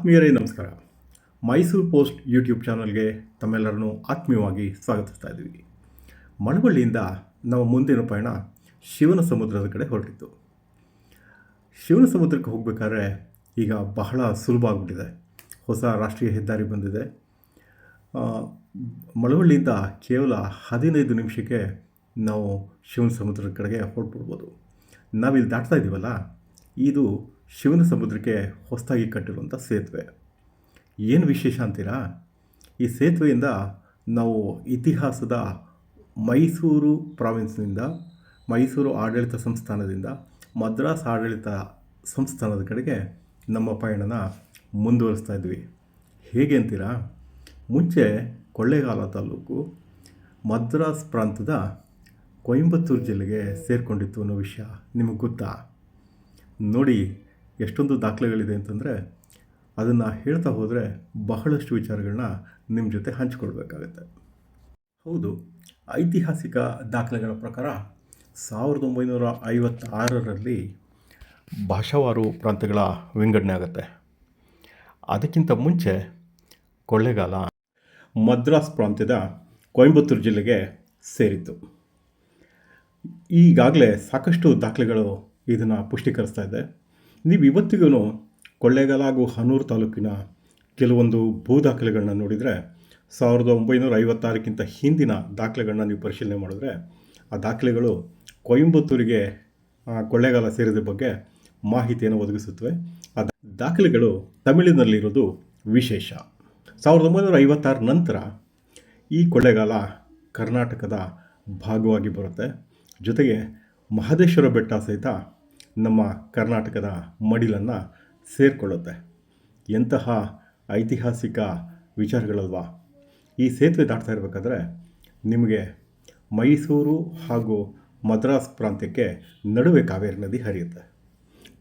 ಆತ್ಮೀಯರೇ ನಮಸ್ಕಾರ. Mysuru post YouTube ಚಾನಲ್ಗೆ ತಮ್ಮೆಲ್ಲರನ್ನು ಆತ್ಮೀಯವಾಗಿ ಸ್ವಾಗತಿಸ್ತಾ ಇದ್ದೀವಿ. ಮಳವಳ್ಳಿಯಿಂದ ನಾವು ಮುಂದಿನ ಪಯಣ ಶಿವನ ಸಮುದ್ರದ ಕಡೆ ಹೊರಟಿತ್ತು. ಶಿವನ ಸಮುದ್ರಕ್ಕೆ ಹೋಗಬೇಕಾದ್ರೆ ಈಗ ಬಹಳ ಸುಲಭ ಆಗಿಬಿಟ್ಟಿದೆ. ಹೊಸ ರಾಷ್ಟ್ರೀಯ ಹೆದ್ದಾರಿ ಬಂದಿದೆ. ಮಳವಳ್ಳಿಯಿಂದ ಕೇವಲ ಹದಿನೈದು ನಿಮಿಷಕ್ಕೆ ನಾವು ಶಿವನ ಸಮುದ್ರದ ಕಡೆಗೆ ಹೊರಟ್ಬಿಡ್ಬೋದು ನಾವಿಲ್ಲಿ ದಾಟ್ತಾ ಇದ್ದೀವಲ್ಲ, ಇದು ಶಿವನ ಸಮುದ್ರಕ್ಕೆ ಹೊಸದಾಗಿ ಕಟ್ಟಿರುವಂಥ ಸೇತುವೆ. ಏನು ವಿಶೇಷ ಅಂತೀರಾ? ಈ ಸೇತುವೆಯಿಂದ ನಾವು ಇತಿಹಾಸದ ಮೈಸೂರು ಪ್ರಾವಿನ್ಸ್ನಿಂದ, ಮೈಸೂರು ಆಡಳಿತ ಸಂಸ್ಥಾನದಿಂದ, ಮದ್ರಾಸ್ ಆಡಳಿತ ಸಂಸ್ಥಾನದ ಕಡೆಗೆ ನಮ್ಮ ಪಯಣನ ಮುಂದುವರಿಸ್ತಾ ಇದ್ವಿ. ಹೇಗೆ ಅಂತೀರಾ? ಮುಂಚೆ ಕೊಳ್ಳೇಗಾಲ ತಾಲೂಕು ಮದ್ರಾಸ್ ಪ್ರಾಂತದ ಕೊಯಂಬತ್ತೂರು ಜಿಲ್ಲೆಗೆ ಸೇರಿಕೊಂಡಿತ್ತು ಅನ್ನೋ ವಿಷಯ ನಿಮಗೆ ಗೊತ್ತಾ? ನೋಡಿ ಎಷ್ಟೊಂದು ದಾಖಲೆಗಳಿದೆ ಅಂತಂದರೆ ಅದನ್ನು ಹೇಳ್ತಾ ಹೋದರೆ ಬಹಳಷ್ಟು ವಿಚಾರಗಳನ್ನ ನಿಮ್ಮ ಜೊತೆ ಹಂಚಿಕೊಳ್ಬೇಕಾಗತ್ತೆ. ಹೌದು, ಐತಿಹಾಸಿಕ ದಾಖಲೆಗಳ ಪ್ರಕಾರ ಸಾವಿರದ ಒಂಬೈನೂರ ಐವತ್ತಾರರಲ್ಲಿ ಭಾಷಾವಾರು ಪ್ರಾಂತ್ಯಗಳ ವಿಂಗಡಣೆ ಆಗುತ್ತೆ. ಅದಕ್ಕಿಂತ ಮುಂಚೆ ಕೊಳ್ಳೆಗಾಲ ಮದ್ರಾಸ್ ಪ್ರಾಂತ್ಯದ ಕೊಯಂಬತ್ತೂರು ಜಿಲ್ಲೆಗೆ ಸೇರಿತ್ತು. ಈಗಾಗಲೇ ಸಾಕಷ್ಟು ದಾಖಲೆಗಳು ಇದನ್ನು ಪುಷ್ಟೀಕರಿಸ್ತಾ ಇದೆ. ನೀವು ಇವತ್ತಿಗೂ ಕೊಳ್ಳೇಗಾಲ ಹಾಗೂ ಹನೂರು ತಾಲೂಕಿನ ಕೆಲವೊಂದು ಭೂ ದಾಖಲೆಗಳನ್ನ ನೋಡಿದರೆ ಸಾವಿರದ ಒಂಬೈನೂರ ಐವತ್ತಾರಕ್ಕಿಂತ ಹಿಂದಿನ ದಾಖಲೆಗಳನ್ನ ನೀವು ಪರಿಶೀಲನೆ ಮಾಡಿದ್ರೆ ಆ ದಾಖಲೆಗಳು ಕೊಯಂಬತ್ತೂರಿಗೆ ಕೊಳ್ಳೇಗಾಲ ಸೇರಿದ ಬಗ್ಗೆ ಮಾಹಿತಿಯನ್ನು ಒದಗಿಸುತ್ತವೆ. ಆ ದಾಖಲೆಗಳು ತಮಿಳಿನಲ್ಲಿರೋದು ವಿಶೇಷ. ಸಾವಿರದ ಒಂಬೈನೂರ ಐವತ್ತಾರ ನಂತರ ಈ ಕೊಳ್ಳೇಗಾಲ ಕರ್ನಾಟಕದ ಭಾಗವಾಗಿ ಬರುತ್ತೆ. ಜೊತೆಗೆ ಮಹದೇಶ್ವರ ಬೆಟ್ಟ ಸಹಿತ ನಮ್ಮ ಕರ್ನಾಟಕದ ಮಡಿಲನ್ನು ಸೇರಿಕೊಳ್ಳುತ್ತೆ. ಎಂತಹ ಐತಿಹಾಸಿಕ ವಿಚಾರಗಳಲ್ವಾ? ಈ ಸೇತುವೆ ದಾಟ್ತಾ ಇರಬೇಕಾದ್ರೆ ನಿಮಗೆ ಮೈಸೂರು ಹಾಗೂ ಮದ್ರಾಸ್ ಪ್ರಾಂತ್ಯಕ್ಕೆ ನಡುವೆ ಕಾವೇರಿ ನದಿ ಹರಿಯುತ್ತೆ.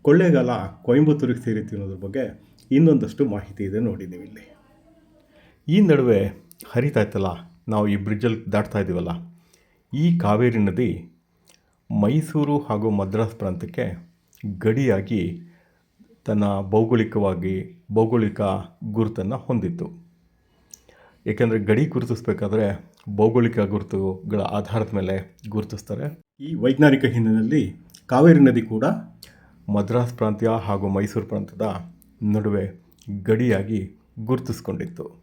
ಕೊಳ್ಳೇಗಾಲ ಕೊಯಂಬತ್ತೂರಿಗೆ ಸೇರಿತ್ತು ಅನ್ನೋದ್ರ ಬಗ್ಗೆ ಇನ್ನೊಂದಷ್ಟು ಮಾಹಿತಿ ಇದೆ ನೋಡಿ ನೀವು ಇಲ್ಲಿ ಈ ನಡುವೆ ಹರಿತಾ ಇತ್ತಲ್ಲ, ನಾವು ಈ ಬ್ರಿಡ್ಜಲ್ಲಿ ದಾಟ್ತಾ ಇದ್ದೀವಲ್ಲ, ಈ ಕಾವೇರಿ ನದಿ ಮೈಸೂರು ಹಾಗೂ ಮದ್ರಾಸ್ ಪ್ರಾಂತ್ಯಕ್ಕೆ ಗಡಿಯಾಗಿ ತನ್ನ ಭೌಗೋಳಿಕವಾಗಿ ಭೌಗೋಳಿಕ ಗುರುತನ್ನು ಹೊಂದಿತ್ತು. ಏಕೆಂದರೆ ಗಡಿ ಗುರುತಿಸಬೇಕಾದ್ರೆ ಭೌಗೋಳಿಕ ಗುರುತುಗಳ ಆಧಾರದ ಮೇಲೆ ಗುರುತಿಸ್ತಾರೆ. ಈ ವೈಜ್ಞಾನಿಕ ಹಿನ್ನೆಲೆಯಲ್ಲಿ ಕಾವೇರಿ ನದಿ ಕೂಡ ಮದ್ರಾಸ್ ಪ್ರಾಂತ್ಯ ಹಾಗೂ ಮೈಸೂರು ಪ್ರಾಂತ್ಯದ ನಡುವೆ ಗಡಿಯಾಗಿ ಗುರುತಿಸ್ಕೊಂಡಿತ್ತು.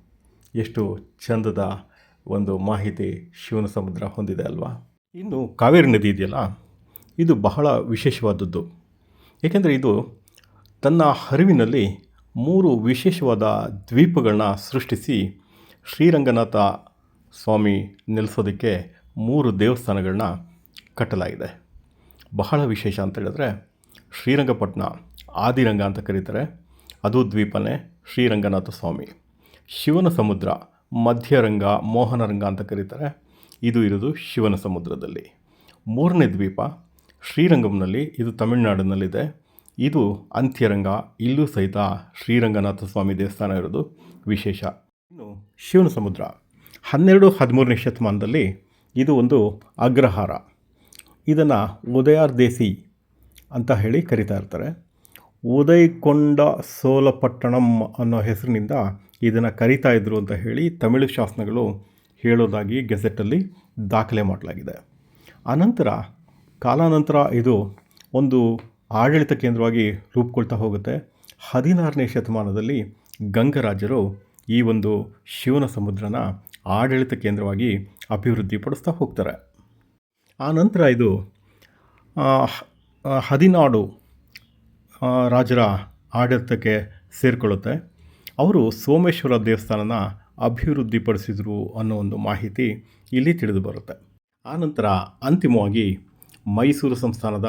ಎಷ್ಟು ಚಂದದ ಒಂದು ಮಾಹಿತಿ ಶಿವನ ಸಮುದ್ರ ಹೊಂದಿದೆ ಅಲ್ವಾ? ಇನ್ನು ಕಾವೇರಿ ನದಿ ಇದೆಯಲ್ಲ, ಇದು ಬಹಳ ವಿಶೇಷವಾದದ್ದು. ಏಕೆಂದರೆ ಇದು ತನ್ನ ಹರಿವಿನಲ್ಲಿ ಮೂರು ವಿಶೇಷವಾದ ದ್ವೀಪಗಳನ್ನ ಸೃಷ್ಟಿಸಿ ಶ್ರೀರಂಗನಾಥ ಸ್ವಾಮಿ ನೆಲೆಸೋದಕ್ಕೆ ಮೂರು ದೇವಸ್ಥಾನಗಳನ್ನ ಕಟ್ಟಲಾಗಿದೆ. ಬಹಳ ವಿಶೇಷ ಅಂತ ಹೇಳಿದ್ರೆ ಶ್ರೀರಂಗಪಟ್ಟಣ ಆದಿರಂಗ ಅಂತ ಕರೀತಾರೆ. ಅದು ದ್ವೀಪನೇ ಶ್ರೀರಂಗನಾಥ ಸ್ವಾಮಿ. ಶಿವನ ಸಮುದ್ರ ಮಧ್ಯರಂಗ, ಮೋಹನರಂಗ ಅಂತ ಕರೀತಾರೆ. ಇದು ಇರೋದು ಶಿವನ ಸಮುದ್ರದಲ್ಲಿ. ಮೂರನೇ ದ್ವೀಪ ಶ್ರೀರಂಗಂನಲ್ಲಿ, ಇದು ತಮಿಳುನಾಡಿನಲ್ಲಿದೆ. ಇದು ಅಂತ್ಯರಂಗ, ಇಲ್ಲೂ ಸಹಿತ ಶ್ರೀರಂಗನಾಥ ಸ್ವಾಮಿ ದೇವಸ್ಥಾನ ಇರೋದು ವಿಶೇಷ. ಇನ್ನು ಶಿವನ ಸಮುದ್ರ, ಹನ್ನೆರಡು ಹದಿಮೂರನೇ ಶತಮಾನದಲ್ಲಿ ಇದು ಒಂದು ಅಗ್ರಹಾರ. ಇದನ್ನು ಉದಯಾರ್ ದೇಸಿ ಅಂತ ಹೇಳಿ ಕರಿತಾ ಇರ್ತಾರೆ. ಉದಯಕೊಂಡ ಸೋಲಪಟ್ಟಣಂ ಅನ್ನೋ ಹೆಸರಿನಿಂದ ಇದನ್ನು ಕರಿತಾ ಇದ್ರು ಅಂತ ಹೇಳಿ ತಮಿಳು ಶಾಸನಗಳು ಹೇಳೋದಾಗಿ ಗೆಜೆಟಲ್ಲಿ ದಾಖಲೆ ಮಾಡಲಾಗಿದೆ. ಆನಂತರ ಕಾಲಾನಂತರ ಇದು ಒಂದು ಆಡಳಿತ ಕೇಂದ್ರವಾಗಿ ರೂಪುಗೊಳ್ತಾ ಹೋಗುತ್ತೆ. ಹದಿನಾರನೇ ಶತಮಾನದಲ್ಲಿ ಗಂಗರಾಜರು ಈ ಒಂದು ಶಿವನ ಸಮುದ್ರನ ಆಡಳಿತ ಕೇಂದ್ರವಾಗಿ ಅಭಿವೃದ್ಧಿಪಡಿಸ್ತಾ ಹೋಗ್ತಾರೆ. ಆ ನಂತರ ಇದು ಹದಿನಾಡು ರಾಜರ ಆಡಳಿತಕ್ಕೆ ಸೇರಿಕೊಳ್ಳುತ್ತೆ. ಅವರು ಸೋಮೇಶ್ವರ ದೇವಸ್ಥಾನನ ಅಭಿವೃದ್ಧಿಪಡಿಸಿದರು ಅನ್ನೋ ಒಂದು ಮಾಹಿತಿ ಇಲ್ಲಿ ತಿಳಿದು ಬರುತ್ತೆ. ಆನಂತರ ಅಂತಿಮವಾಗಿ ಮೈಸೂರು ಸಂಸ್ಥಾನದ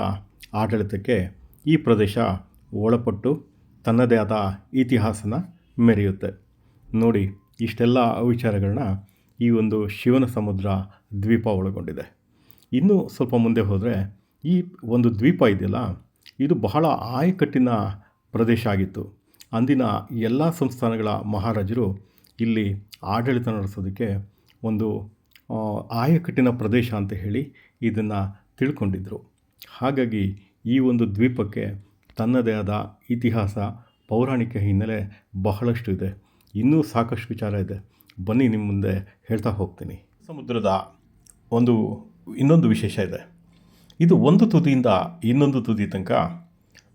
ಆಡಳಿತಕ್ಕೆ ಈ ಪ್ರದೇಶ ಒಳಪಟ್ಟು ತನ್ನದೇ ಆದ ಇತಿಹಾಸನ ಮೆರೆಯುತ್ತೆ. ನೋಡಿ, ಇಷ್ಟೆಲ್ಲ ವಿಚಾರಗಳನ್ನ ಈ ಒಂದು ಶಿವನ ಸಮುದ್ರ ದ್ವೀಪ ಒಳಗೊಂಡಿದೆ. ಇನ್ನೂ ಸ್ವಲ್ಪ ಮುಂದೆ ಹೋದರೆ ಈ ಒಂದು ದ್ವೀಪ ಇದೆಯಲ್ಲ, ಇದು ಬಹಳ ಆಯಕಟ್ಟಿನ ಪ್ರದೇಶ ಆಗಿತ್ತು. ಅಂದಿನ ಎಲ್ಲ ಸಂಸ್ಥಾನಗಳ ಮಹಾರಾಜರು ಇಲ್ಲಿ ಆಡಳಿತ ನಡೆಸೋದಕ್ಕೆ ಒಂದು ಆಯಕಟ್ಟಿನ ಪ್ರದೇಶ ಅಂತ ಹೇಳಿ ಇದನ್ನು ತಿಳ್ಕೊಂಡಿದ್ದರು ಹಾಗಾಗಿ ಈ ಒಂದು ದ್ವೀಪಕ್ಕೆ ತನ್ನದೇ ಆದ ಇತಿಹಾಸ, ಪೌರಾಣಿಕ ಹಿನ್ನೆಲೆ ಬಹಳಷ್ಟು ಇದೆ. ಇನ್ನೂ ಸಾಕಷ್ಟು ವಿಚಾರ ಇದೆ. ಬನ್ನಿ ನಿಮ್ಮ ಮುಂದೆ ಹೇಳ್ತಾ ಹೋಗ್ತೀನಿ. ಸಮುದ್ರದ ಒಂದು, ಇನ್ನೊಂದು ವಿಶೇಷ ಇದೆ. ಇದು ಒಂದು ತುದಿಯಿಂದ ಇನ್ನೊಂದು ತುದಿ ತನಕ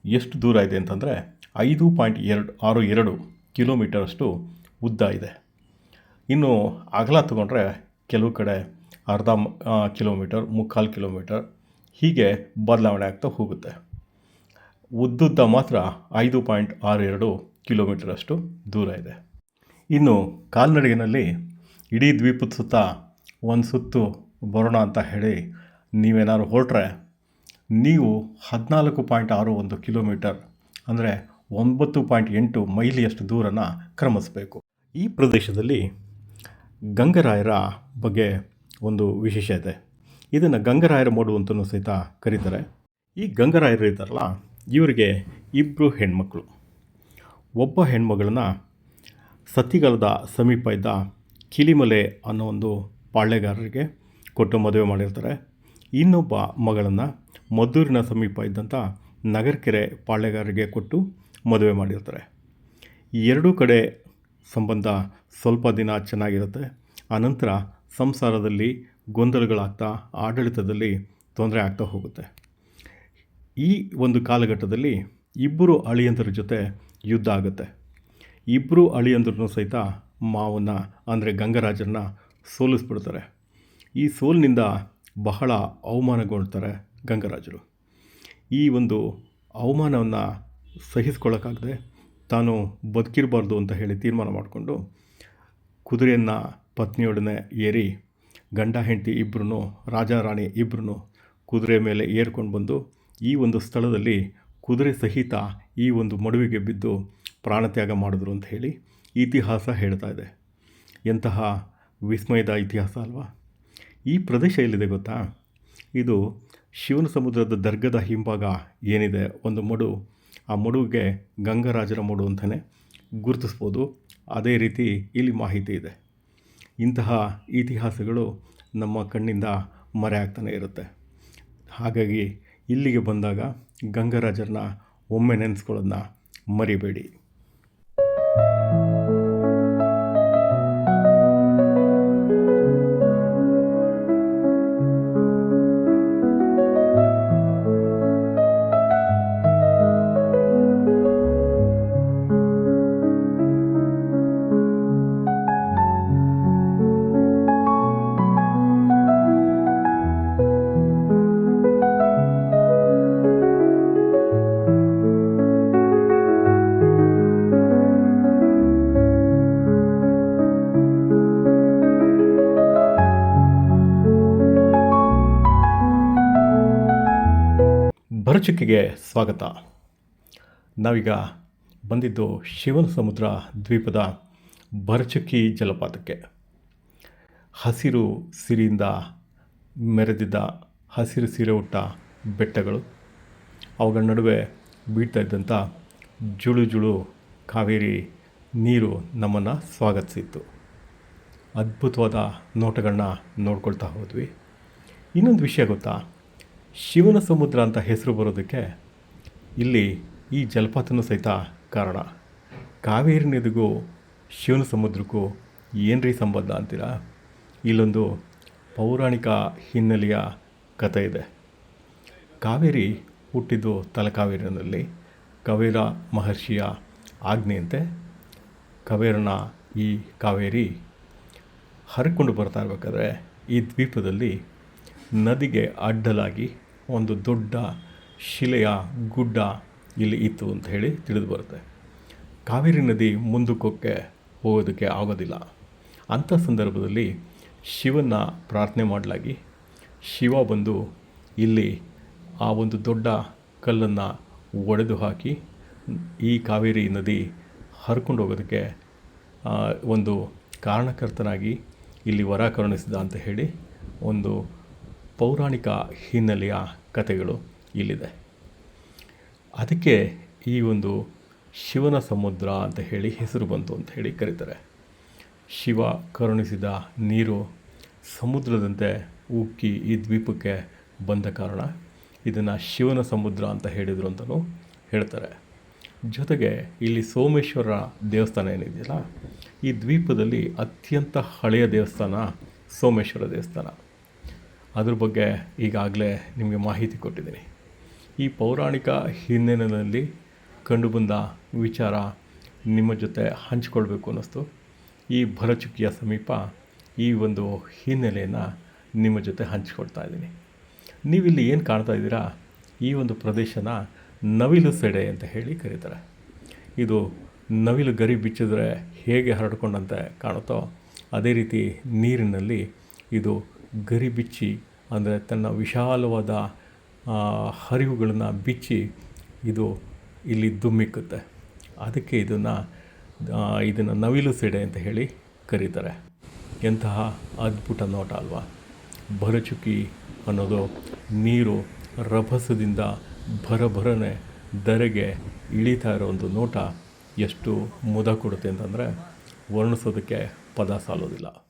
ಎಷ್ಟು ದೂರ ಇದೆ ಅಂತಂದರೆ ಐದು ಪಾಯಿಂಟ್ ಎರಡು, ಆರು ಎರಡು ಕಿಲೋಮೀಟರಷ್ಟು ಉದ್ದ ಇದೆ. ಇನ್ನು ಅಗಲ ತಗೊಂಡ್ರೆ ಕೆಲವು ಕಡೆ ಅರ್ಧ ಕಿಲೋಮೀಟರ್, ಮುಕ್ಕಾಲು ಕಿಲೋಮೀಟರ್ ಹೀಗೆ ಬದಲಾವಣೆ ಆಗ್ತಾ ಹೋಗುತ್ತೆ. ಉದ್ದುದ್ದ ಮಾತ್ರ ಐದು ಪಾಯಿಂಟ್ ಆರು ಎರಡು ಕಿಲೋಮೀಟರಷ್ಟು ದೂರ ಇದೆ. ಇನ್ನು ಕಾಲ್ನಡಿಗೆನಲ್ಲಿ ಇಡೀ ದ್ವೀಪದ ಸುತ್ತ ಒಂದು ಸುತ್ತು ಬರೋಣ ಅಂತ ಹೇಳಿ ನೀವೇನಾದ್ರು ಹೊರಟ್ರೆ ನೀವು ಹದಿನಾಲ್ಕು ಪಾಯಿಂಟ್ ಆರು ಒಂದು ಕಿಲೋಮೀಟರ್ ಅಂದರೆ ಒಂಬತ್ತು ಪಾಯಿಂಟ್ ಎಂಟು ಮೈಲಿಯಷ್ಟು ದೂರನ ಕ್ರಮಿಸಬೇಕು. ಈ ಪ್ರದೇಶದಲ್ಲಿ ಗಂಗರಾಯರ ಬಗ್ಗೆ ಒಂದು ವಿಶೇಷ ಇದೆ. ಇದನ್ನು ಗಂಗರಾಯರ ಮೋಡು ಅಂತಲೂ ಸಹಿತ ಕರೀತಾರೆ. ಈ ಗಂಗರಾಯರು ಇದ್ದಾರಲ್ಲ, ಇವರಿಗೆ ಇಬ್ಬರು ಹೆಣ್ಮಕ್ಳು. ಒಬ್ಬ ಹೆಣ್ಮಗಳನ್ನ ಸತಿಗಾಲದ ಸಮೀಪ ಇದ್ದ ಕಿಲಿಮಲೆ ಅನ್ನೋ ಒಂದು ಪಾಳ್ಯಗಾರರಿಗೆ ಕೊಟ್ಟು ಮದುವೆ ಮಾಡಿರ್ತಾರೆ. ಇನ್ನೊಬ್ಬ ಮಗಳನ್ನು ಮದ್ದೂರಿನ ಸಮೀಪ ಇದ್ದಂಥ ನಗರಕೆರೆ ಪಾಳ್ಯಗಾರರಿಗೆ ಕೊಟ್ಟು ಮದುವೆ ಮಾಡಿರ್ತಾರೆ. ಎರಡೂ ಕಡೆ ಸಂಬಂಧ ಸ್ವಲ್ಪ ದಿನ ಚೆನ್ನಾಗಿರುತ್ತೆ. ಆನಂತರ ಸಂಸಾರದಲ್ಲಿ ಗೊಂದಲಗಳಾಗ್ತಾ ಆಡಳಿತದಲ್ಲಿ ತೊಂದರೆ ಆಗ್ತಾ ಹೋಗುತ್ತೆ. ಈ ಒಂದು ಕಾಲಘಟ್ಟದಲ್ಲಿ ಇಬ್ಬರು ಅಳಿಯಂದರ ಜೊತೆ ಯುದ್ಧ ಆಗುತ್ತೆ. ಇಬ್ಬರು ಅಳಿಯಂದ್ರೂ ಸಹಿತ ಮಾವನ್ನ, ಅಂದರೆ ಗಂಗರಾಜರನ್ನ ಸೋಲಿಸ್ಬಿಡ್ತಾರೆ. ಈ ಸೋಲಿನಿಂದ ಬಹಳ ಅವಮಾನಗೊಳ್ತಾರೆ ಗಂಗರಾಜರು. ಈ ಒಂದು ಅವಮಾನವನ್ನು ಸಹಿಸ್ಕೊಳ್ಳೋಕ್ಕಾಗದೆ ತಾನು ಬದುಕಿರಬಾರ್ದು ಅಂತ ಹೇಳಿ ತೀರ್ಮಾನ ಮಾಡಿಕೊಂಡು ಕುದುರೆಯನ್ನು ಪತ್ನಿಯೊಡನೆ ಏರಿ ಗಂಡ, ಹೆಂಡತಿ ಇಬ್ಬರೂ ರಾಜ, ರಾಣಿ ಇಬ್ಬರೂ ಕುದುರೆ ಮೇಲೆ ಏರ್ಕೊಂಡು ಬಂದು ಈ ಒಂದು ಸ್ಥಳದಲ್ಲಿ ಕುದುರೆ ಸಹಿತ ಈ ಒಂದು ಮಡುವಿಗೆ ಬಿದ್ದು ಪ್ರಾಣತ್ಯಾಗ ಮಾಡಿದ್ರು ಅಂತ ಹೇಳಿ ಇತಿಹಾಸ ಹೇಳ್ತಾ ಇದೆ. ಎಂತಹ ವಿಸ್ಮಯದ ಇತಿಹಾಸ ಅಲ್ವಾ? ಈ ಪ್ರದೇಶ ಎಲ್ಲಿದೆ ಗೊತ್ತಾ? ಇದು ಶಿವನ ಸಮುದ್ರದ ದರ್ಗದ ಹಿಂಭಾಗ ಏನಿದೆ? ಒಂದು ಮಡು ಆ ಮಡುವಿಗೆ ಗಂಗರಾಜರ ಮಡು ಅಂತಲೇ ಗುರುತಿಸ್ಬೋದು. ಅದೇ ರೀತಿ ಇಲ್ಲಿ ಮಾಹಿತಿ ಇದೆ. ಇಂತಹ ಇತಿಹಾಸಗಳು ನಮ್ಮ ಕಣ್ಣಿಂದ ಮರೆಯಾಗ್ತಾನೆ ಇರುತ್ತೆ. ಹಾಗಾಗಿ ಇಲ್ಲಿಗೆ ಬಂದಾಗ ಗಂಗರಾಜರನ್ನ ಒಮ್ಮೆ ನೆನೆಸ್ಕೊಳ್ಳೋದನ್ನ ಮರಿಬೇಡಿ. ಭರಚುಕ್ಕಿಗೆ ಸ್ವಾಗತ. ನಾವೀಗ ಬಂದಿದ್ದು ಶಿವನ ಸಮುದ್ರ ದ್ವೀಪದ ಭರಚುಕ್ಕಿ ಜಲಪಾತಕ್ಕೆ. ಹಸಿರು ಸಿರಿಯಿಂದ ಮೆರೆದಿದ್ದ ಹಸಿರು ಸೀರೆ ಉಟ್ಟ ಬೆಟ್ಟಗಳು, ಅವುಗಳ ನಡುವೆ ಬೀಳ್ತಾ ಇದ್ದಂಥ ಜುಳು ಜುಳು ಕಾವೇರಿ ನೀರು ನಮ್ಮನ್ನು ಸ್ವಾಗತಿಸಿತ್ತು. ಅದ್ಭುತವಾದ ನೋಟಗಳನ್ನ ನೋಡ್ಕೊಳ್ತಾ ಹೋದ್ವಿ. ಇನ್ನೊಂದು ವಿಷಯ ಗೊತ್ತಾ? ಶಿವನ ಸಮುದ್ರ ಅಂತ ಹೆಸರು ಬರೋದಕ್ಕೆ ಇಲ್ಲಿ ಈ ಜಲಪಾತನೂ ಸಹಿತ ಕಾರಣ. ಕಾವೇರಿ ನದಿಗೂ ಶಿವನ ಸಮುದ್ರಕ್ಕೂ ಏನ್ರಿ ಸಂಬಂಧ ಅಂತೀರಾ? ಇಲ್ಲೊಂದು ಪೌರಾಣಿಕ ಹಿನ್ನೆಲೆಯ ಕಥೆ ಇದೆ. ಕಾವೇರಿ ಹುಟ್ಟಿದ್ದು ತಲಕಾವೇರಿನಲ್ಲಿ. ಕವೇರ ಮಹರ್ಷಿಯ ಆಜ್ಞೆಯಂತೆ ಕವೇರನ ಈ ಕಾವೇರಿ ಹರಕೊಂಡು ಬರ್ತಾ ಇರಬೇಕಾದ್ರೆ ಈ ದ್ವೀಪದಲ್ಲಿ ನದಿಗೆ ಅಡ್ಡಲಾಗಿ ಒಂದು ದೊಡ್ಡ ಶಿಲೆಯ ಗುಡ್ಡ ಇಲ್ಲಿ ಇತ್ತು ಅಂತ ಹೇಳಿ ತಿಳಿದು ಬರುತ್ತೆ. ಕಾವೇರಿ ನದಿ ಮುಂದಕ್ಕೋಕ್ಕೆ ಹೋಗೋದಕ್ಕೆ ಆಗೋದಿಲ್ಲ. ಅಂಥ ಸಂದರ್ಭದಲ್ಲಿ ಶಿವನ ಪ್ರಾರ್ಥನೆ ಮಾಡಲಾಗಿ ಶಿವ ಬಂದು ಇಲ್ಲಿ ಆ ಒಂದು ದೊಡ್ಡ ಕಲ್ಲನ್ನು ಒಡೆದು ಹಾಕಿ ಈ ಕಾವೇರಿ ನದಿ ಹರ್ಕೊಂಡು ಹೋಗೋದಕ್ಕೆ ಒಂದು ಕಾರಣಕರ್ತನಾಗಿ ಇಲ್ಲಿ ವರ ಕರುಣಿಸಿದ ಅಂತ ಹೇಳಿ ಒಂದು ಪೌರಾಣಿಕ ಹಿನ್ನೆಲೆಯ ಕಥೆಗಳು ಇಲ್ಲಿದೆ. ಅದಕ್ಕೆ ಈ ಒಂದು ಶಿವನ ಸಮುದ್ರ ಅಂತ ಹೇಳಿ ಹೆಸರು ಬಂತು ಅಂತ ಹೇಳಿ ಕರೀತಾರೆ. ಶಿವ ಕರುಣಿಸಿದ ನೀರು ಸಮುದ್ರದಂತೆ ಉಕ್ಕಿ ಈ ದ್ವೀಪಕ್ಕೆ ಬಂದ ಕಾರಣ ಇದನ್ನು ಶಿವನ ಸಮುದ್ರ ಅಂತ ಹೇಳಿದರು ಅಂತಲೂ ಹೇಳ್ತಾರೆ. ಜೊತೆಗೆ ಇಲ್ಲಿ ಸೋಮೇಶ್ವರ ದೇವಸ್ಥಾನ ಏನಿದೆಯಲ್ಲ, ಈ ದ್ವೀಪದಲ್ಲಿ ಅತ್ಯಂತ ಹಳೆಯ ದೇವಸ್ಥಾನ ಸೋಮೇಶ್ವರ ದೇವಸ್ಥಾನ. ಅದ್ರ ಬಗ್ಗೆ ಈಗಾಗಲೇ ನಿಮಗೆ ಮಾಹಿತಿ ಕೊಟ್ಟಿದ್ದೀನಿ. ಈ ಪೌರಾಣಿಕ ಹಿನ್ನೆಲೆಯಲ್ಲಿ ಕಂಡುಬಂದ ವಿಚಾರ ನಿಮ್ಮ ಜೊತೆ ಹಂಚಿಕೊಳ್ಬೇಕು ಅನ್ನಿಸ್ತು. ಈ ಭರಚುಕ್ಕಿಯ ಸಮೀಪ ಈ ಒಂದು ಹಿನ್ನೆಲೆಯನ್ನು ನಿಮ್ಮ ಜೊತೆ ಹಂಚಿಕೊಡ್ತಾ ಇದ್ದೀನಿ. ನೀವಿಲ್ಲಿ ಏನು ಕಾಣ್ತಾ ಇದ್ದೀರಾ? ಈ ಒಂದು ಪ್ರದೇಶನ ನವಿಲು ಸೆಡೆ ಅಂತ ಹೇಳಿ ಕರೀತಾರೆ. ಇದು ನವಿಲು ಗರಿ ಬಿಚ್ಚಿದ್ರೆ ಹೇಗೆ ಹರಡ್ಕೊಂಡಂತೆ ಕಾಣುತ್ತೋ, ಅದೇ ರೀತಿ ನೀರಿನಲ್ಲಿ ಇದು ಗರಿ ಬಿಚ್ಚಿ ಅಂದರೆ ತನ್ನ ವಿಶಾಲವಾದ ಹರಿವುಗಳನ್ನು ಬಿಚ್ಚಿ ಇದು ಇಲ್ಲಿ ದುಮ್ಮಿಕ್ಕುತ್ತೆ ಅದಕ್ಕೆ ಇದನ್ನು ಇದನ್ನು ನವಿಲು ಸೆಡೆ ಅಂತ ಹೇಳಿ ಕರೀತಾರೆ. ಎಂತಹ ಅದ್ಭುತ ನೋಟ ಅಲ್ವಾ. ಭರಚುಕಿ ಅನ್ನೋದು ನೀರು ರಭಸದಿಂದ ಭರಭರನೆ ಧರೆಗೆ ಇಳಿತಾ ಇರೋ ಒಂದು ನೋಟ ಎಷ್ಟು ಮುದ ಕೊಡುತ್ತೆ ಅಂತಂದರೆ, ವರ್ಣಿಸೋದಕ್ಕೆ ಪದ ಸಾಲೋದಿಲ್ಲ.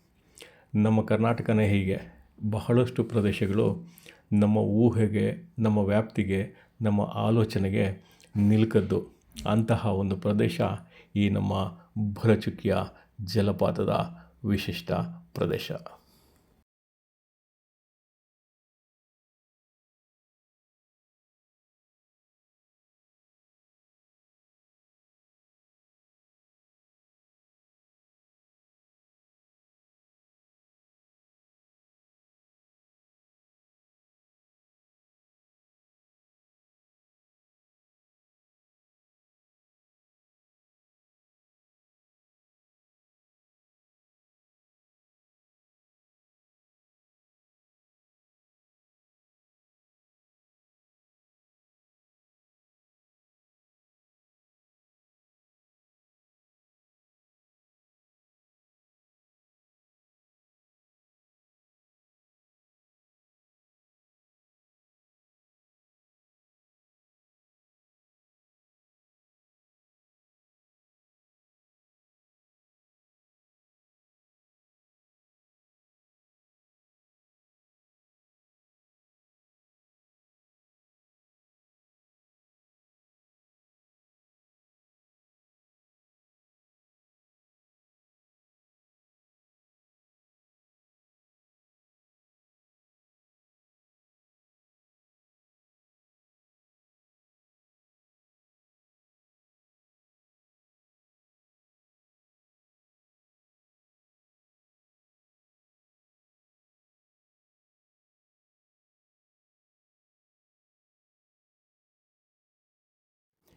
ನಮ್ಮ ಕರ್ನಾಟಕನೇ ಹೀಗೆ. ಬಹಳಷ್ಟು ಪ್ರದೇಶಗಳು ನಮ್ಮ ಊಹೆಗೆ, ನಮ್ಮ ವ್ಯಾಪ್ತಿಗೆ, ನಮ್ಮ ಆಲೋಚನೆಗೆ ನಿಲ್ಕದ್ದು. ಅಂತಹ ಒಂದು ಪ್ರದೇಶ ಈ ನಮ್ಮ ಭರಚುಕ್ಕಿಯ ಜಲಪಾತದ ವಿಶಿಷ್ಟ ಪ್ರದೇಶ.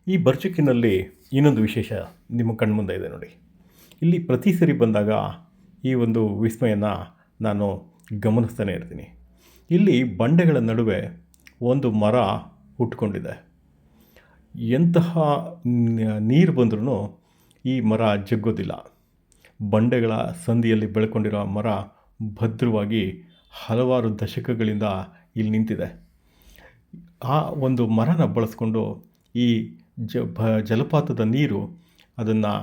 ಈ ಬರ್ಚುಕಿನಲ್ಲಿ ಇನ್ನೊಂದು ವಿಶೇಷ ನಿಮ್ಮ ಕಣ್ಮುಂದೆ ಇದೆ ನೋಡಿ. ಇಲ್ಲಿ ಪ್ರತಿ ಸರಿ ಬಂದಾಗ ಈ ಒಂದು ವಿಸ್ಮಯನ ನಾನು ಗಮನಿಸ್ತಾನೆ ಇರ್ತೀನಿ. ಇಲ್ಲಿ ಬಂಡೆಗಳ ನಡುವೆ ಒಂದು ಮರ ಹುಟ್ಕೊಂಡಿದೆ ಎಂತಹ ನೀರು ಬಂದ್ರೂ ಈ ಮರ ಜಗ್ಗೋದಿಲ್ಲ. ಬಂಡೆಗಳ ಸಂದಿಯಲ್ಲಿ ಬೆಳ್ಕೊಂಡಿರೋ ಮರ ಭದ್ರವಾಗಿ ಹಲವಾರು ದಶಕಗಳಿಂದ ಇಲ್ಲಿ ನಿಂತಿದೆ. ಆ ಒಂದು ಮರನ ಬಳಸ್ಕೊಂಡು ಈ ಜ ಭ ಜಲಪಾತದ ನೀರು ಅದನ್ನು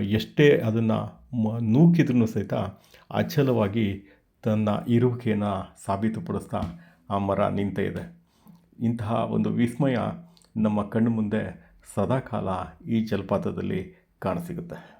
ಎಷ್ಟೇ ಅದನ್ನು ಮ ನೂಕಿದ್ರೂ ಸಹಿತ ಅಚಲವಾಗಿ ತನ್ನ ಇರುವಿಕೆಯನ್ನು ಸಾಬೀತುಪಡಿಸ್ತಾ ಆ ಮರ ನಿಂತ ಇದೆ. ಇಂತಹ ಒಂದು ವಿಸ್ಮಯ ನಮ್ಮ ಕಣ್ಣು ಮುಂದೆ ಸದಾಕಾಲ ಈ ಜಲಪಾತದಲ್ಲಿ ಕಾಣಸಿಗುತ್ತೆ.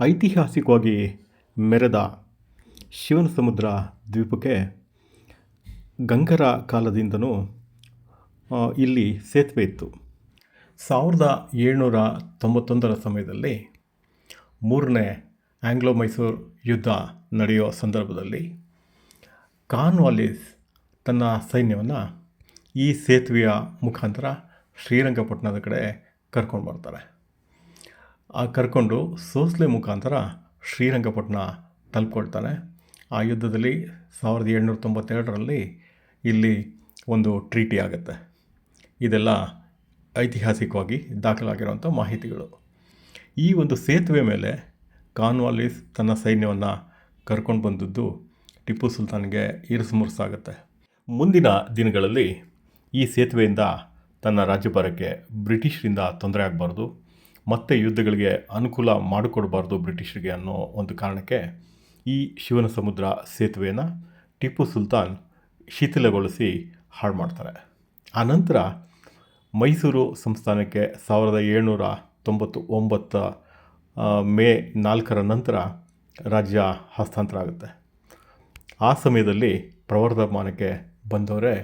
ಐತಿಹಾಸಿಕವಾಗಿ ಮೆರೆದ ಶಿವನ ಸಮುದ್ರ ದ್ವೀಪಕ್ಕೆ ಗಂಗರ ಕಾಲದಿಂದನೂ ಇಲ್ಲಿ ಸೇತುವೆ ಇತ್ತು. ಸಾವಿರದ ಏಳ್ನೂರ ತೊಂಬತ್ತೊಂದರ ಸಮಯದಲ್ಲಿ ಮೂರನೇ ಆಂಗ್ಲೋ ಮೈಸೂರು ಯುದ್ಧ ನಡೆಯುವ ಸಂದರ್ಭದಲ್ಲಿ ಕಾರ್ನ್ವಾಲಿಸ್ ತನ್ನ ಸೈನ್ಯವನ್ನು ಈ ಸೇತುವೆಯ ಮುಖಾಂತರ ಶ್ರೀರಂಗಪಟ್ಟಣದ ಕಡೆ ಕರ್ಕೊಂಡು ಬರ್ತಾರೆ ಕರ್ಕೊಂಡು ಸೋಸ್ಲೆ ಮುಖಾಂತರ ಶ್ರೀರಂಗಪಟ್ಟಣ ತಲುಪ್ಕೊಳ್ತಾನೆ. ಆ ಯುದ್ಧದಲ್ಲಿ ಸಾವಿರದ ಏಳ್ನೂರ ತೊಂಬತ್ತೆರಡರಲ್ಲಿ ಇಲ್ಲಿ ಒಂದು ಟ್ರೀಟಿ ಆಗುತ್ತೆ. ಇದೆಲ್ಲ ಐತಿಹಾಸಿಕವಾಗಿ ದಾಖಲಾಗಿರುವಂಥ ಮಾಹಿತಿಗಳು. ಈ ಒಂದು ಸೇತುವೆ ಮೇಲೆ ಕಾನ್ವಾಲಿಸ್ ತನ್ನ ಸೈನ್ಯವನ್ನು ಕರ್ಕೊಂಡು ಬಂದದ್ದು ಟಿಪ್ಪು ಸುಲ್ತಾನ್ಗೆ ಇರಿಸು ಮುರುಸಾಗುತ್ತೆ ಮುಂದಿನ ದಿನಗಳಲ್ಲಿ ಈ ಸೇತುವೆಯಿಂದ ತನ್ನ ರಾಜ್ಯಭಾರಕ್ಕೆ ಬ್ರಿಟಿಷರಿಂದ ತೊಂದರೆ ಆಗಬಾರ್ದು. ಮತ್ತೆ ಯುದ್ಧಗಳಿಗೆ ಅನುಕೂಲ ಮಾಡಿಕೊಡಬಾರ್ದು ಬ್ರಿಟಿಷರಿಗೆ ಅನ್ನೋ ಒಂದು ಕಾರಣಕ್ಕೆ ಈ ಶಿವನ ಸಮುದ್ರ ಸೇತುವೆಯನ್ನು ಟಿಪ್ಪು ಸುಲ್ತಾನ್ ಶಿಥಿಲಗೊಳಿಸಿ ಹಾಳು ಮಾಡ್ತಾರೆ. ಆನಂತರ ಮೈಸೂರು ಸಂಸ್ಥಾನಕ್ಕೆ ಸಾವಿರದ ಏಳ್ನೂರ ತೊಂಬತ್ತು ಒಂಬತ್ತು ಮೇ ನಾಲ್ಕರ ನಂತರ ರಾಜ್ಯ ಹಸ್ತಾಂತರ ಆಗುತ್ತೆ. ಆ ಸಮಯದಲ್ಲಿ ಪ್ರವರ್ಧಮಾನಕ್ಕೆ ಬಂದವರೇ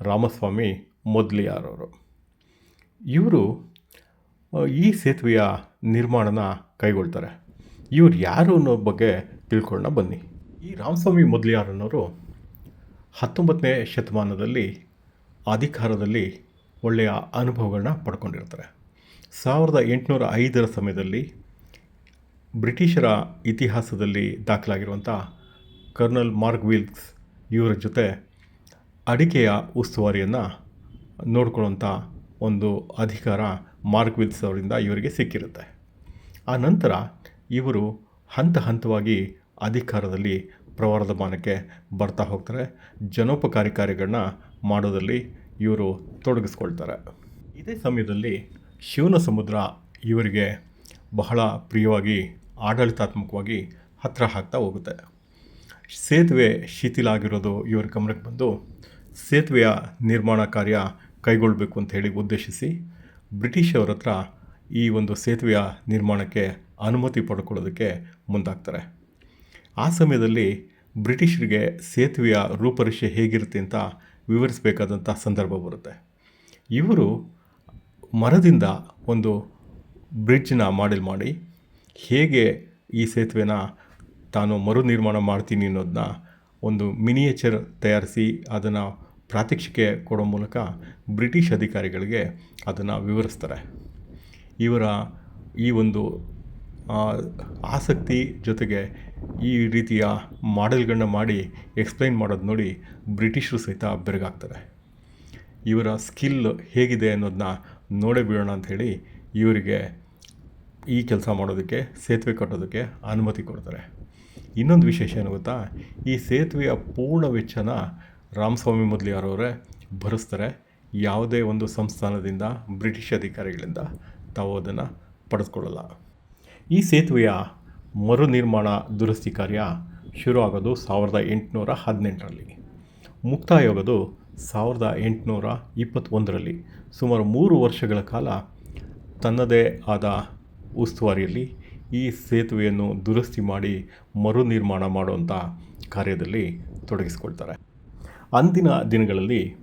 ರಾಮಸ್ವಾಮಿ ಮೊದಲಿಯಾರವರು. ಇವರು ಈ ಸೇತುವೆಯ ನಿರ್ಮಾಣನ ಕೈಗೊಳ್ತಾರೆ. ಇವ್ರು ಯಾರು ಅನ್ನೋ ಬಗ್ಗೆ ತಿಳ್ಕೊಳ್ಳೋಣ ಬನ್ನಿ. ಈ ರಾಮಸ್ವಾಮಿ ಅನ್ನೋರು ಹತ್ತೊಂಬತ್ತನೇ ಶತಮಾನದಲ್ಲಿ ಅಧಿಕಾರದಲ್ಲಿ ಒಳ್ಳೆಯ ಅನುಭವಗಳನ್ನ ಪಡ್ಕೊಂಡಿರ್ತಾರೆ. ಸಾವಿರದ ಎಂಟುನೂರ ಐದರ ಸಮಯದಲ್ಲಿ ಬ್ರಿಟಿಷರ ಇತಿಹಾಸದಲ್ಲಿ ದಾಖಲಾಗಿರುವಂಥ ಕರ್ನಲ್ ಮಾರ್ಕ್ ವಿಲ್ಕ್ಸ್ ಇವರ ಜೊತೆ ಅಡಿಕೆಯ ಉಸ್ತುವಾರಿಯನ್ನು ನೋಡ್ಕೊಳ್ಳೋಂಥ ಒಂದು ಅಧಿಕಾರ ಮಾರ್ಕ್ ವಿಲ್ಸ್ ಅವರಿಂದ ಇವರಿಗೆ ಸಿಕ್ಕಿರುತ್ತೆ. ಆ ನಂತರ ಇವರು ಹಂತ ಹಂತವಾಗಿ ಅಧಿಕಾರದಲ್ಲಿ ಪ್ರವರ್ಧಮಾನಕ್ಕೆ ಬರ್ತಾ ಹೋಗ್ತಾರೆ. ಜನೋಪಕಾರಿ ಕಾರ್ಯಗಳನ್ನ ಮಾಡೋದರಲ್ಲಿ ಇವರು ತೊಡಗಿಸ್ಕೊಳ್ತಾರೆ. ಇದೇ ಸಮಯದಲ್ಲಿ ಶಿವನ ಸಮುದ್ರ ಇವರಿಗೆ ಬಹಳ ಪ್ರಿಯವಾಗಿ, ಆಡಳಿತಾತ್ಮಕವಾಗಿ ಹತ್ತಿರ ಹಾಕ್ತಾ ಹೋಗುತ್ತೆ. ಸೇತುವೆ ಶಿಥಿಲ ಆಗಿರೋದು ಇವರ ಗಮನಕ್ಕೆ ಬಂದು ಸೇತುವೆಯ ನಿರ್ಮಾಣ ಕಾರ್ಯ ಕೈಗೊಳ್ಳಬೇಕು ಅಂತ ಹೇಳಿ ಉದ್ದೇಶಿಸಿ ಬ್ರಿಟಿಷವರ ಹತ್ರ ಈ ಒಂದು ಸೇತುವೆಯ ನಿರ್ಮಾಣಕ್ಕೆ ಅನುಮತಿ ಪಡ್ಕೊಳ್ಳೋದಕ್ಕೆ ಮುಂದಾಗ್ತಾರೆ. ಆ ಸಮಯದಲ್ಲಿ ಬ್ರಿಟಿಷರಿಗೆ ಸೇತುವೆಯ ರೂಪರೇಷೆ ಹೇಗಿರುತ್ತೆ ಅಂತ ವಿವರಿಸಬೇಕಾದಂಥ ಸಂದರ್ಭ ಬರುತ್ತೆ. ಇವರು ಮರದಿಂದ ಒಂದು ಬ್ರಿಡ್ಜ್ನ ಮಾಡೆಲ್ ಮಾಡಿ ಹೇಗೆ ಈ ಸೇತುವೆನ ತಾನು ಮರು ನಿರ್ಮಾಣ ಮಾಡ್ತೀನಿ ಅನ್ನೋದನ್ನ ಒಂದು ಮಿನಿಯೇಚರ್ ತಯಾರಿಸಿ ಅದನ್ನು ಪ್ರಾತ್ಯಕ್ಷಿಕೆ ಕೊಡೋ ಮೂಲಕ ಬ್ರಿಟಿಷ್ ಅಧಿಕಾರಿಗಳಿಗೆ ಅದನ್ನು ವಿವರಿಸ್ತಾರೆ. ಇವರ ಈ ಒಂದು ಆಸಕ್ತಿ ಜೊತೆಗೆ ಈ ರೀತಿಯ ಮಾಡೆಲ್ಗಳನ್ನ ಮಾಡಿ ಎಕ್ಸ್ಪ್ಲೈನ್ ಮಾಡೋದು ನೋಡಿ ಬ್ರಿಟಿಷರು ಸಹಿತ ಬೆರಗಾಗ್ತಾರೆ. ಇವರ ಸ್ಕಿಲ್ ಹೇಗಿದೆ ಅನ್ನೋದನ್ನ ನೋಡೇ ಬಿಡೋಣ ಅಂಥೇಳಿ ಇವರಿಗೆ ಈ ಕೆಲಸ ಮಾಡೋದಕ್ಕೆ, ಸೇತುವೆ ಕಟ್ಟೋದಕ್ಕೆ ಅನುಮತಿ ಕೊಡ್ತಾರೆ. ಇನ್ನೊಂದು ವಿಶೇಷ ಏನು ಗೊತ್ತಾ? ಈ ಸೇತುವೆಯ ಪೂರ್ಣ ವೆಚ್ಚನ ರಾಮಸ್ವಾಮಿ ಮೊದಲಿಯಾರವರೇ ಭರಿಸ್ತಾರೆ. ಯಾವುದೇ ಒಂದು ಸಂಸ್ಥಾನದಿಂದ ಬ್ರಿಟಿಷ್ ಅಧಿಕಾರಿಗಳಿಂದ ತಾವು ಅದನ್ನು ಪಡೆದುಕೊಳ್ಳಲ್ಲ. ಈ ಸೇತುವೆಯ ಮರು ನಿರ್ಮಾಣ ದುರಸ್ತಿ ಕಾರ್ಯ ಶುರು ಆಗೋದು ಸಾವಿರದ ಎಂಟುನೂರ ಹದಿನೆಂಟರಲ್ಲಿ. ಮುಕ್ತಾಯ ಆಗೋದು ಸಾವಿರದ ಎಂಟುನೂರ ಇಪ್ಪತ್ತೊಂದರಲ್ಲಿ. ಸುಮಾರು ಮೂರು ವರ್ಷಗಳ ಕಾಲ ತನ್ನದೇ ಆದ ಉಸ್ತುವಾರಿಯಲ್ಲಿ ಈ ಸೇತುವೆಯನ್ನು ದುರಸ್ತಿ ಮಾಡಿ ಮರು ನಿರ್ಮಾಣ ಮಾಡುವಂಥ ಕಾರ್ಯದಲ್ಲಿ ತೊಡಗಿಸಿಕೊಳ್ತಾರೆ. ಅಂದಿನ ದಿನಗಳಲ್ಲಿ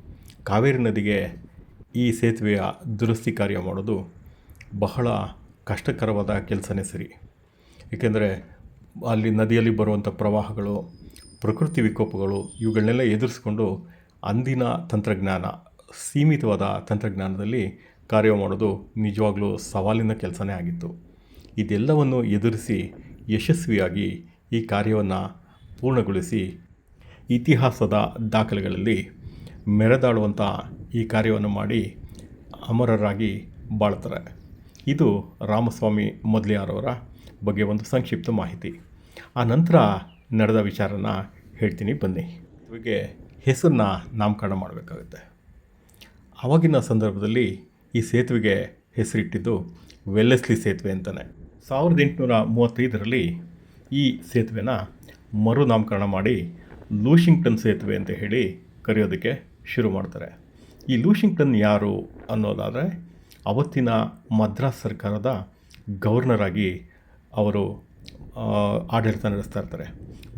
ಕಾವೇರಿ ನದಿಗೆ ಈ ಸೇತುವೆಯ ದುರಸ್ತಿ ಕಾರ್ಯ ಮಾಡೋದು ಬಹಳ ಕಷ್ಟಕರವಾದ ಕೆಲಸನೇ ಸರಿ. ಏಕೆಂದರೆ ಅಲ್ಲಿ ನದಿಯಲ್ಲಿ ಬರುವಂಥ ಪ್ರವಾಹಗಳು, ಪ್ರಕೃತಿ ವಿಕೋಪಗಳು ಇವುಗಳನ್ನೆಲ್ಲ ಎದುರಿಸ್ಕೊಂಡು ಅಂದಿನ ತಂತ್ರಜ್ಞಾನ, ಸೀಮಿತವಾದ ತಂತ್ರಜ್ಞಾನದಲ್ಲಿ ಕಾರ್ಯ ಮಾಡೋದು ನಿಜವಾಗ್ಲೂ ಸವಾಲಿನ ಕೆಲಸನೇ ಆಗಿತ್ತು. ಇದೆಲ್ಲವನ್ನು ಎದುರಿಸಿ ಯಶಸ್ವಿಯಾಗಿ ಈ ಕಾರ್ಯವನ್ನು ಪೂರ್ಣಗೊಳಿಸಿ ಇತಿಹಾಸದ ದಾಖಲೆಗಳಲ್ಲಿ ಮೆರೆದಾಡುವಂಥ ಈ ಕಾರ್ಯವನ್ನು ಮಾಡಿ ಅಮರರಾಗಿ ಬಾಳ್ತಾರೆ. ಇದು ರಾಮಸ್ವಾಮಿ ಮೊದಲಿಯಾರವರ ಬಗ್ಗೆ ಒಂದು ಸಂಕ್ಷಿಪ್ತ ಮಾಹಿತಿ. ಆ ನಂತರ ನಡೆದ ವಿಚಾರನ ಹೇಳ್ತೀನಿ, ಬನ್ನಿ. ಇವಿಗೆ ಹೆಸರನ್ನ ನಾಮಕರಣ ಮಾಡಬೇಕಾಗುತ್ತೆ. ಆವಾಗಿನ ಸಂದರ್ಭದಲ್ಲಿ ಈ ಸೇತುವೆಗೆ ಹೆಸರಿಟ್ಟಿದ್ದು ವೆಲ್ಲೆಸ್ಲಿ ಸೇತುವೆ ಅಂತಲೇ ಸಾವಿರದ ಎಂಟುನೂರ ಮೂವತ್ತೈದರಲ್ಲಿ ಈ ಸೇತುವೆನ ಮರು ನಾಮಕರಣ ಮಾಡಿ ಲೂಷಿಂಗ್ಟನ್ ಸೇತುವೆ ಅಂತ ಹೇಳಿ ಕರೆಯೋದಕ್ಕೆ ಶುರು ಮಾಡ್ತಾರೆ. ಈ ಲೂಷಿಂಗ್ಟನ್ ಯಾರು ಅನ್ನೋದಾದರೆ ಅವತ್ತಿನ ಮದ್ರಾಸ್ ಸರ್ಕಾರದ ಗವರ್ನರಾಗಿ ಅವರು ಆಡಳಿತ ನಡೆಸ್ತಾ ಇರ್ತಾರೆ.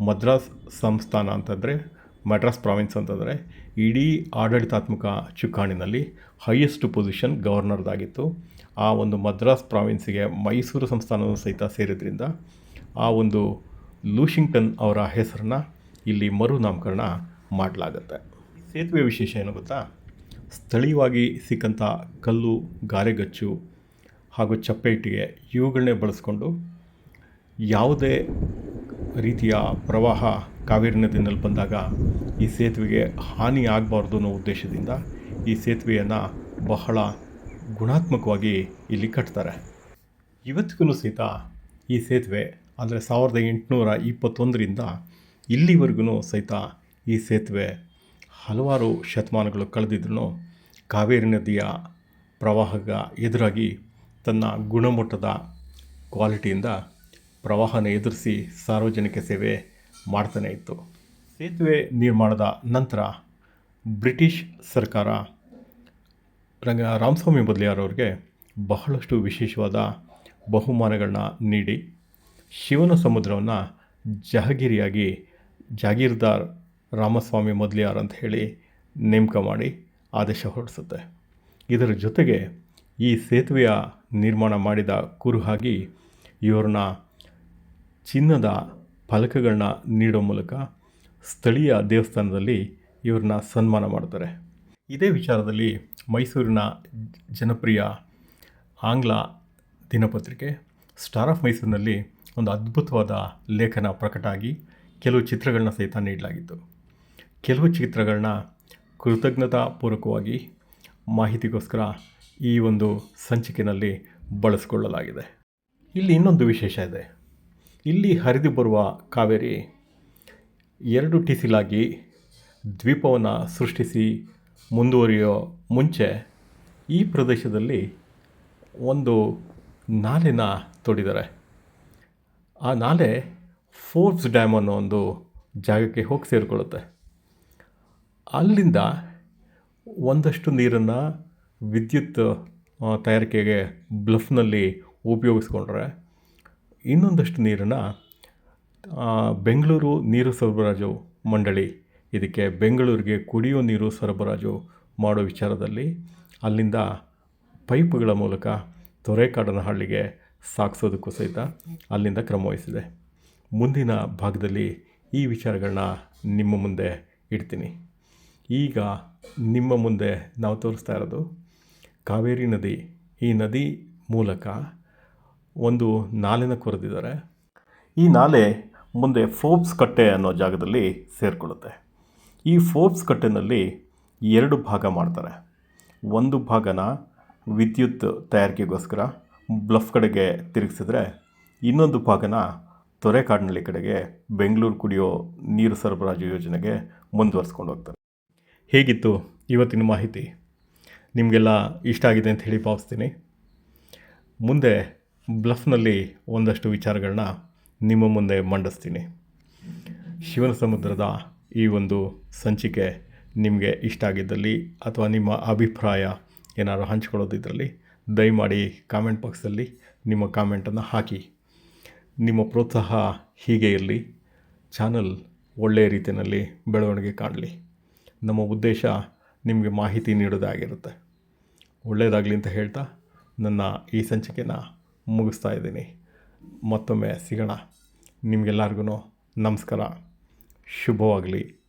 ಮದ್ರಾಸ್ ಸಂಸ್ಥಾನ ಅಂತಂದರೆ ಮಡ್ರಾಸ್ ಪ್ರಾವಿನ್ಸ್ ಅಂತಂದರೆ ಇಡೀ ಆಡಳಿತಾತ್ಮಕ ಚುಕ್ಕಾಣಿನಲ್ಲಿ ಹೈಯೆಸ್ಟ್ ಪೊಸಿಷನ್ ಗವರ್ನರ್ದಾಗಿತ್ತು. ಆ ಒಂದು ಮದ್ರಾಸ್ ಪ್ರಾವಿನ್ಸಿಗೆ ಮೈಸೂರು ಸಂಸ್ಥಾನವೂ ಸಹಿತ ಸೇರಿದ್ರಿಂದ ಆ ಒಂದು ಲೂಷಿಂಗ್ಟನ್ ಅವರ ಹೆಸರನ್ನ ಇಲ್ಲಿ ಮರು ನಾಮಕರಣ ಮಾಡಲಾಗತ್ತೆ. ಸೇತುವೆ ವಿಶೇಷ ಏನು ಗೊತ್ತಾ? ಸ್ಥಳೀಯವಾಗಿ ಸಿಕ್ಕಂಥ ಕಲ್ಲು, ಗಾರೆಗಚ್ಚು ಹಾಗೂ ಚಪ್ಪೆ ಇಟ್ಟಿಗೆ ಇವುಗಳನ್ನೇ ಬಳಸ್ಕೊಂಡು ಯಾವುದೇ ರೀತಿಯ ಪ್ರವಾಹ ಕಾವೇರಿ ನದಿನಲ್ಲಿ ಬಂದಾಗ ಈ ಸೇತುವೆಗೆ ಹಾನಿ ಆಗಬಾರ್ದು ಅನ್ನೋ ಉದ್ದೇಶದಿಂದ ಈ ಸೇತುವೆಯನ್ನು ಬಹಳ ಗುಣಾತ್ಮಕವಾಗಿ ಇಲ್ಲಿ ಕಟ್ತಾರೆ. ಇವತ್ತಿಗೂ ಸಹಿತ ಈ ಸೇತುವೆ ಅಂದರೆ ಸಾವಿರದ ಎಂಟುನೂರ ಇಪ್ಪತ್ತೊಂದರಿಂದ ಇಲ್ಲಿವರೆಗೂ ಸಹಿತ ಈ ಸೇತುವೆ ಹಲವಾರು ಶತಮಾನಗಳು ಕಳೆದಿದ್ರು ಕಾವೇರಿ ನದಿಯ ಪ್ರವಾಹಗ ಎದುರಾಗಿ ತನ್ನ ಗುಣಮಟ್ಟದ ಕ್ವಾಲಿಟಿಯಿಂದ ಪ್ರವಾಹನ ಎದುರಿಸಿ ಸಾರ್ವಜನಿಕ ಸೇವೆ ಮಾಡ್ತಾನೆ ಇತ್ತು. ಸೇತುವೆ ನಿರ್ಮಾಣದ ನಂತರ ಬ್ರಿಟಿಷ್ ಸರ್ಕಾರ ರಂಗ ರಾಮಸ್ವಾಮಿ ಮೊದಲಿಯಾರವ್ರಿಗೆ ಬಹಳಷ್ಟು ವಿಶೇಷವಾದ ಬಹುಮಾನಗಳನ್ನ ನೀಡಿ ಶಿವನ ಸಮುದ್ರವನ್ನು ಜಹಗಿರಿಯಾಗಿ ಜಾಗೀರ್ದಾರ್ ರಾಮಸ್ವಾಮಿ ಮೊದಲಿಯಾರ್ ಅಂತ ಹೇಳಿ ನೇಮಕ ಮಾಡಿ ಆದೇಶ ಹೊರಡಿಸುತ್ತೆ. ಇದರ ಜೊತೆಗೆ ಈ ಸೇತುವೆಯ ನಿರ್ಮಾಣ ಮಾಡಿದ ಕುರುಹಾಗಿ ಇವ್ರನ್ನ ಚಿನ್ನದ ಫಲಕಗಳನ್ನ ನೀಡೋ ಮೂಲಕ ಸ್ಥಳೀಯ ದೇವಸ್ಥಾನದಲ್ಲಿ ಇವ್ರನ್ನ ಸನ್ಮಾನ ಮಾಡ್ತಾರೆ. ಇದೇ ವಿಚಾರದಲ್ಲಿ ಮೈಸೂರಿನ ಜನಪ್ರಿಯ ಆಂಗ್ಲ ದಿನಪತ್ರಿಕೆ, ಸ್ಟಾರ್ ಆಫ್ ಮೈಸೂರಿನಲ್ಲಿ ಒಂದು ಅದ್ಭುತವಾದ ಲೇಖನ ಪ್ರಕಟ ಆಗಿ ಕೆಲವು ಚಿತ್ರಗಳನ್ನ ಸಹಿತ ನೀಡಲಾಗಿತ್ತು. ಕೆಲವು ಚಿತ್ರಗಳನ್ನ ಕೃತಜ್ಞತಾಪೂರ್ವಕವಾಗಿ ಮಾಹಿತಿಗೋಸ್ಕರ ಈ ಒಂದು ಸಂಚಿಕೆಯಲ್ಲಿ ಬಳಸಿಕೊಳ್ಳಲಾಗಿದೆ. ಇಲ್ಲಿ ಇನ್ನೊಂದು ವಿಶೇಷ ಇದೆ. ಇಲ್ಲಿ ಹರಿದು ಬರುವ ಕಾವೇರಿ ಎರಡು ಟಿಸಿಲಾಗಿ ದ್ವೀಪವನ್ನು ಸೃಷ್ಟಿಸಿ ಮುಂದುವರಿಯೋ ಮುಂಚೆ ಈ ಪ್ರದೇಶದಲ್ಲಿ ಒಂದು ನಾಲೆನ ತೋಡಿದ್ದಾರೆ. ಆ ನಾಲೆ ಫೋರ್ಬ್ಸ್ ಡ್ಯಾಮ್ ಅನ್ನೋ ಒಂದು ಜಾಗಕ್ಕೆ ಹೋಗಿ ಸೇರಿಕೊಳ್ಳುತ್ತೆ. ಅಲ್ಲಿಂದ ಒಂದಷ್ಟು ನೀರನ್ನು ವಿದ್ಯುತ್ ತಯಾರಿಕೆಗೆ ಬ್ಲಫ್ನಲ್ಲಿ ಉಪಯೋಗಿಸ್ಕೊಂಡ್ರೆ ಇನ್ನೊಂದಷ್ಟು ನೀರನ್ನು ಬೆಂಗಳೂರು ನೀರು ಸರಬರಾಜು ಮಂಡಳಿ, ಇದಕ್ಕೆ ಬೆಂಗಳೂರಿಗೆ ಕುಡಿಯೋ ನೀರು ಸರಬರಾಜು ಮಾಡೋ ವಿಚಾರದಲ್ಲಿ ಅಲ್ಲಿಂದ ಪೈಪ್ಗಳ ಮೂಲಕ ತೊರೆಕಾಡನಹಳ್ಳಿಗೆ ಸಾಗಿಸೋದಕ್ಕೂ ಸಹಿತ ಅಲ್ಲಿಂದ ಕ್ರಮ ವಹಿಸಿದೆ ಮುಂದಿನ ಭಾಗದಲ್ಲಿ ಈ ವಿಚಾರಗಳನ್ನ ನಿಮ್ಮ ಮುಂದೆ ಇಡ್ತೀನಿ. ಈಗ ನಿಮ್ಮ ಮುಂದೆ ನಾವು ತೋರಿಸ್ತಾ ಇರೋದು ಕಾವೇರಿ ನದಿ. ಈ ನದಿ ಮೂಲಕ ಒಂದು ನಾಲೆನ ಕೊರೆದಿದ್ದಾರೆ. ಈ ನಾಲೆ ಮುಂದೆ ಫೋಬ್ಸ್ ಕಟ್ಟೆ ಅನ್ನೋ ಜಾಗದಲ್ಲಿ ಸೇರಿಕೊಳ್ಳುತ್ತೆ. ಈ ಫೋಬ್ಸ್ ಕಟ್ಟೆನಲ್ಲಿ ಎರಡು ಭಾಗ ಮಾಡ್ತಾರೆ. ಒಂದು ಭಾಗನ ವಿದ್ಯುತ್ ತಯಾರಿಕೆಗೋಸ್ಕರ ಬ್ಲಫ್ ಕಡೆಗೆ ತಿರುಗಿಸಿದ್ರೆ ಇನ್ನೊಂದು ಭಾಗನ ತೊರೆಕಾಡಿನಳ್ಳಿ ಕಡೆಗೆ ಬೆಂಗಳೂರು ಕುಡಿಯೋ ನೀರು ಸರಬರಾಜು ಯೋಜನೆಗೆ ಮುಂದುವರಿಸ್ಕೊಂಡು ಹೋಗ್ತಾರೆ. ಹೇಗಿತ್ತು ಇವತ್ತಿನ ಮಾಹಿತಿ? ನಿಮಗೆಲ್ಲ ಇಷ್ಟ ಆಗಿದೆ ಅಂತ ಹೇಳಿ ಭಾವಿಸ್ತೀನಿ. ಮುಂದೆ ಬ್ಲಫ್ನಲ್ಲಿ ಒಂದಷ್ಟು ವಿಚಾರಗಳನ್ನ ನಿಮ್ಮ ಮುಂದೆ ಮಂಡಿಸ್ತೀನಿ. ಶಿವನ ಸಮುದ್ರದ ಈ ಒಂದು ಸಂಚಿಕೆ ನಿಮಗೆ ಇಷ್ಟ ಆಗಿದ್ದಲ್ಲಿ ಅಥವಾ ನಿಮ್ಮ ಅಭಿಪ್ರಾಯ ಏನಾದರೂ ಹಂಚ್ಕೊಳ್ಳೋದಿದ್ರಲ್ಲಿ ದಯಮಾಡಿ ಕಾಮೆಂಟ್ ಬಾಕ್ಸಲ್ಲಿ ನಿಮ್ಮ ಕಾಮೆಂಟನ್ನು ಹಾಕಿ. ನಿಮ್ಮ ಪ್ರೋತ್ಸಾಹ ಹೀಗೆ ಇರಲಿ. ಚಾನಲ್ ಒಳ್ಳೆಯ ರೀತಿಯಲ್ಲಿ ಬೆಳವಣಿಗೆ ಕಾಣಲಿ. ನಮ್ಮ ಉದ್ದೇಶ ನಿಮಗೆ ಮಾಹಿತಿ ನೀಡೋದಾಗಿರುತ್ತೆ ಒಳ್ಳೆಯದಾಗಲಿ ಅಂತ ಹೇಳ್ತಾ ನನ್ನ ಈ ಸಂಚಿಕೆನ ಮುಗಿಸ್ತಾ ಇದ್ದೀನಿ. ಮತ್ತೊಮ್ಮೆ ಸಿಗೋಣ. ನಿಮಗೆಲ್ಲರಿಗೂ ನಮಸ್ಕಾರ. ಶುಭವಾಗಲಿ.